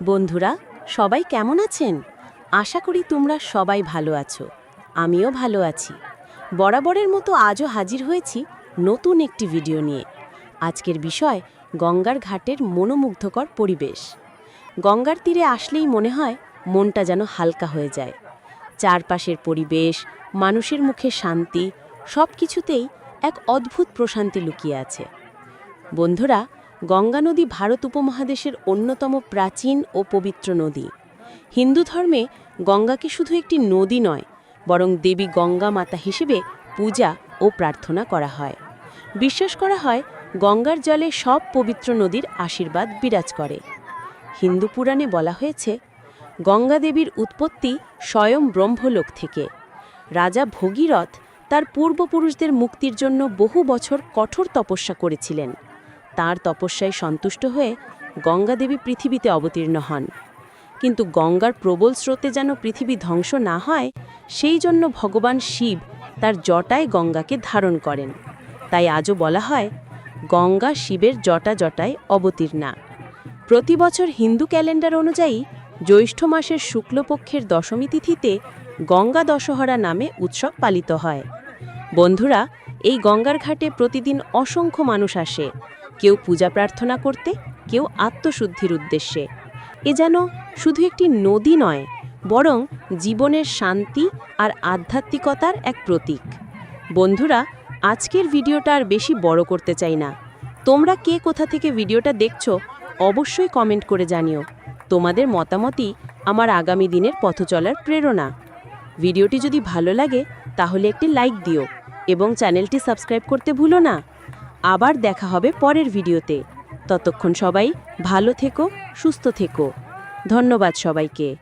বন্ধুরা, সবাই কেমন আছেন? আশা করি তোমরা সবাই ভালো আছো। আমিও ভালো আছি। বরাবরের মতো আজও হাজির হয়েছি নতুন একটি ভিডিও নিয়ে। আজকের বিষয়, গঙ্গার ঘাটের মনোমুগ্ধকর পরিবেশ। গঙ্গার তীরে আসলেই মনে হয় মনটা যেন হালকা হয়ে যায়। চারপাশের পরিবেশ, মানুষের মুখে শান্তি সব কিছুতেই এক অদ্ভুত প্রশান্তি লুকিয়ে আছে। বন্ধুরা গঙ্গা নদী ভারত উপমহাদেশের অন্যতম প্রাচীন ও পবিত্র নদী। হিন্দু ধর্মে গঙ্গাকে শুধু একটি নদী নয়, বরং দেবী গঙ্গা মাতা হিসেবে পূজা ও প্রার্থনা করা হয়। বিশ্বাস করা হয়, গঙ্গার জলে সব পবিত্র নদীর আশীর্বাদ বিরাজ করে। হিন্দু পুরাণে বলা হয়েছে, গঙ্গা দেবীর উৎপত্তি স্বয়ং ব্রহ্মলোক থেকে। রাজা ভগীরথ তার পূর্বপুরুষদের মুক্তির জন্য বহু বছর কঠোর তপস্যা করেছিলেন। তার তপস্যায় সন্তুষ্ট হয়ে গঙ্গা দেবী পৃথিবীতে অবতীর্ণ হন। কিন্তু গঙ্গার প্রবল স্রোতে যেন পৃথিবী ধ্বংস না হয়, সেই জন্য ভগবান শিব তার জটায় গঙ্গাকে ধারণ করেন। তাই আজও বলা হয়, গঙ্গা শিবের জটা জটায় অবতীর্ণা। প্রতি বছর হিন্দু ক্যালেন্ডার অনুযায়ী জ্যৈষ্ঠ মাসের শুক্লপক্ষের দশমী তিথিতে গঙ্গা দশহরা নামে উৎসব পালিত হয়। বন্ধুরা, এই গঙ্গার ঘাটে প্রতিদিন অসংখ্য মানুষ আসে। কেউ পূজা প্রার্থনা করতে, কেউ আত্মশুদ্ধির উদ্দেশ্যে। এ যেন শুধু একটি নদী নয়, বরং জীবনের শান্তি আর আধ্যাত্মিকতার এক প্রতীক। বন্ধুরা, আজকের ভিডিওটা আর বেশি বড় করতে চাই না। তোমরা কে কোথা থেকে ভিডিওটা দেখছ, অবশ্যই কমেন্ট করে জানিও। তোমাদের মতামতই আমার আগামী দিনের পথ চলার প্রেরণা। ভিডিওটি যদি ভালো লাগে, তাহলে একটি লাইক দিও এবং চ্যানেলটি সাবস্ক্রাইব করতে ভুলো না। আবার দেখা হবে পরের ভিডিওতে। ততক্ষণ সবাই ভালো থেকো সুস্থ থেকো। ধন্যবাদ সবাইকে।